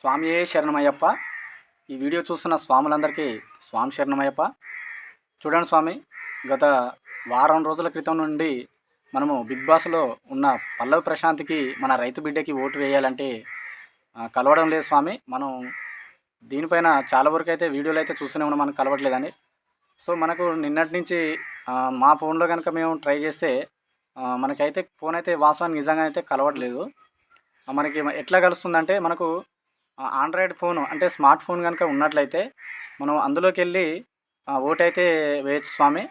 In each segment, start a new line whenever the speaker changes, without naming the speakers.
స్వామియే శరణమయ్యప్ప. ఈ వీడియో చూస్తున్న స్వాములందరికీ స్వామి శరణమయ్యప్ప. చూడండి స్వామి గత వారం రోజుల క్రితం నుండి మనము బిగ్ బాస్లో ఉన్న పల్లవి ప్రశాంత్కి మన రైతు బిడ్డకి ఓటు వేయాలంటే కలవడం లేదు స్వామి. మనం దీనిపైన చాలా వరకు అయితే వీడియోలు అయితే చూస్తూనే ఉన్నాం మనకు కలవట్లేదని సో మనకు నిన్నటి నుంచి మా ఫోన్లో కనుక మేము ట్రై చేస్తే మనకైతే ఫోన్ అయితే వాస్తవానికి నిజంగా అయితే కలవట్లేదు. మనకి ఎట్లా కలుస్తుందంటే మనకు ఆండ్రాయిడ్ ఫోన్ అంటే స్మార్ట్ ఫోన్ కనుక ఉన్నట్లయితే మనం అందులోకి వెళ్ళి ఓటైతే అయితే వేయచ్చు స్వామి.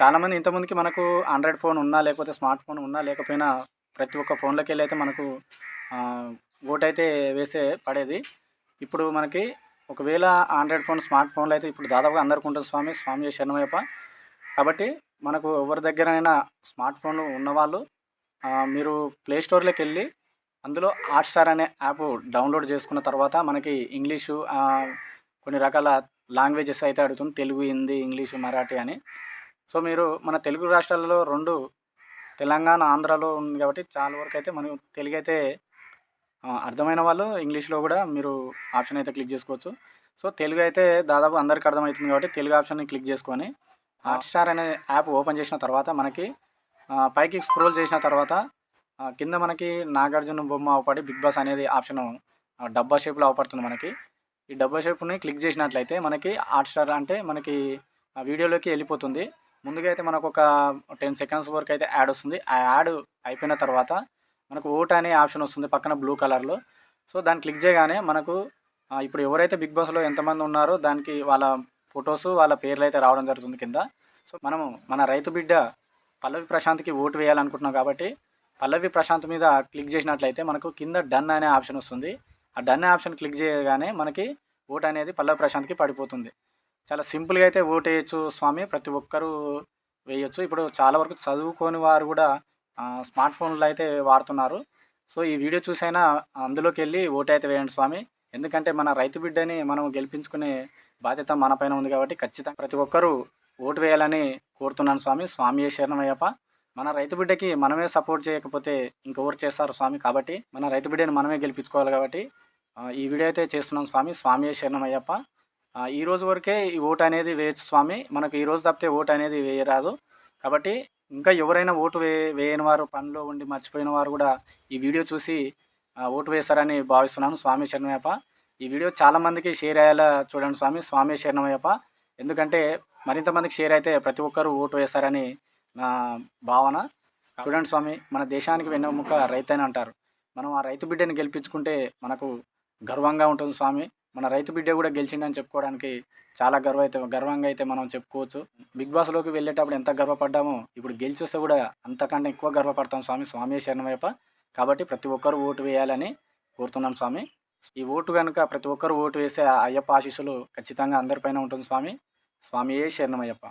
చాలామంది ఇంతకుముందుకి మనకు ఆండ్రాయిడ్ ఫోన్ ఉన్నా లేకపోతే స్మార్ట్ ఫోన్ ఉన్నా లేకపోయినా ప్రతి ఒక్క ఫోన్లోకి వెళ్ళి అయితే మనకు ఓటైతే అయితే వేసే పడేది. ఇప్పుడు మనకి ఒకవేళ ఆండ్రాయిడ్ ఫోన్ స్మార్ట్ ఫోన్లో అయితే ఇప్పుడు దాదాపుగా అందరికీ ఉంటుంది స్వామి. స్వామి శరణమయ్యప్ప. కాబట్టి మనకు ఎవరి దగ్గరైనా స్మార్ట్ ఫోన్లు ఉన్నవాళ్ళు మీరు ప్లే స్టోర్లోకి వెళ్ళి అందులో హాట్స్టార్ అనే యాప్ డౌన్లోడ్ చేసుకున్న తర్వాత మనకి ఇంగ్లీషు కొన్ని రకాల లాంగ్వేజెస్ అయితే అడుగుతుంది తెలుగు హిందీ ఇంగ్లీషు మరాఠీ అని. సో మీరు మన తెలుగు రాష్ట్రాలలో రెండు తెలంగాణ ఆంధ్రాలో ఉంది కాబట్టి చాలా వరకు అయితే మనం తెలుగు అయితే అర్థమైన వాళ్ళు. ఇంగ్లీష్లో కూడా మీరు ఆప్షన్ అయితే క్లిక్ చేసుకోవచ్చు. సో తెలుగు అయితే దాదాపు అందరికీ అర్థమవుతుంది కాబట్టి తెలుగు ఆప్షన్ని క్లిక్ చేసుకొని హాట్స్టార్ అనే యాప్ ఓపెన్ చేసిన తర్వాత మనకి పైకి స్క్రోల్ చేసిన తర్వాత కింద మనకి నాగార్జున బొమ్మ అవపడి బిగ్ బాస్ అనేది ఆప్షన్ డబ్బా షేప్లో అవపడుతుంది మనకి. ఈ డబ్బా షేప్ని క్లిక్ చేసినట్లయితే మనకి హాట్స్టార్ అంటే మనకి వీడియోలోకి వెళ్ళిపోతుంది. ముందుగా అయితే మనకు ఒక టెన్ సెకండ్స్ వరకు అయితే యాడ్ వస్తుంది. ఆ యాడ్ అయిపోయిన తర్వాత మనకు ఓట్ అనే ఆప్షన్ వస్తుంది పక్కన బ్లూ కలర్లో. సో దాన్ని క్లిక్ చేయగానే మనకు ఇప్పుడు ఎవరైతే బిగ్ బాస్లో ఎంతమంది ఉన్నారో దానికి వాళ్ళ ఫొటోస్ వాళ్ళ పేర్లు అయితే రావడం జరుగుతుంది కింద. సో మనము మన రైతు బిడ్డ పల్లవి ప్రశాంత్కి ఓటు వేయాలనుకుంటున్నాం కాబట్టి పల్లవి ప్రశాంత్ మీద క్లిక్ చేసినట్లయితే మనకు కింద డన్ అనే ఆప్షన్ వస్తుంది. ఆ డన్ ఆప్షన్ క్లిక్ చేయగానే మనకి ఓటు అనేది పల్లవి ప్రశాంత్కి పడిపోతుంది. చాలా సింపుల్గా అయితే ఓటు వేయచ్చు స్వామి ప్రతి ఒక్కరూ వేయచ్చు. ఇప్పుడు చాలా వరకు చదువుకోని వారు కూడా స్మార్ట్ ఫోన్లు అయితే వాడుతున్నారు. సో ఈ వీడియో చూసైనా అందులోకి వెళ్ళి ఓటు అయితే వేయండి స్వామి. ఎందుకంటే మన రైతు బిడ్డని మనం గెలిపించుకునే బాధ్యత మనపైన ఉంది కాబట్టి ఖచ్చితంగా ప్రతి ఒక్కరూ ఓటు వేయాలని కోరుతున్నాను స్వామి. స్వామి శరణమయ్యప్ప. మన రైతు బిడ్డకి మనమే సపోర్ట్ చేయకపోతే ఇంకెవరు చేస్తారు స్వామి? కాబట్టి మన రైతు బిడ్డని మనమే గెలిపించుకోవాలి కాబట్టి ఈ వీడియో అయితే చేస్తున్నాం స్వామి. స్వామి శరణమయ్యప్ప. అయ్యప్ప ఈ రోజు వరకే ఈ ఓటు అనేది వేయచ్చు స్వామి. మనకు ఈ రోజు తప్పితే ఓటు అనేది వేయరాదు. కాబట్టి ఇంకా ఎవరైనా ఓటు వే వేయని వారు పనిలో ఉండి మర్చిపోయిన వారు కూడా ఈ వీడియో చూసి ఓటు వేస్తారని భావిస్తున్నాను స్వామి శరణమయ్యప్ప. ఈ వీడియో చాలామందికి షేర్ అయ్యేలా చూడండి స్వామి. స్వామి శరణమయ్యప్ప. ఎందుకంటే మరింతమందికి షేర్ అయితే ప్రతి ఒక్కరూ ఓటు వేస్తారని నా భావన. చూడండి స్వామి మన దేశానికి వెన్నెముక రైతని అంటారు. మనం ఆ రైతు బిడ్డని గెలిపించుకుంటే మనకు గర్వంగా ఉంటుంది స్వామి. మన రైతు బిడ్డ కూడా గెలిచిండని చెప్పుకోవడానికి చాలా గర్వ అయితే గర్వంగా అయితే మనం చెప్పుకోవచ్చు. బిగ్ బాస్లోకి వెళ్ళేటప్పుడు ఎంత గర్వపడ్డామో ఇప్పుడు గెలిచి వస్తే కూడా అంతకంటే ఎక్కువ గర్వపడతాం స్వామి. స్వామి శరణమయ్యప్ప. కాబట్టి ప్రతి ఒక్కరు ఓటు వేయాలని కోరుతున్నాను స్వామి. ఈ ఓటు కనుక ప్రతి ఒక్కరు ఓటు వేసే అయ్యప్ప ఆశీస్సులు ఖచ్చితంగా అందరిపైన ఉంటుంది స్వామి. స్వామియే శరణమయ్యప్ప.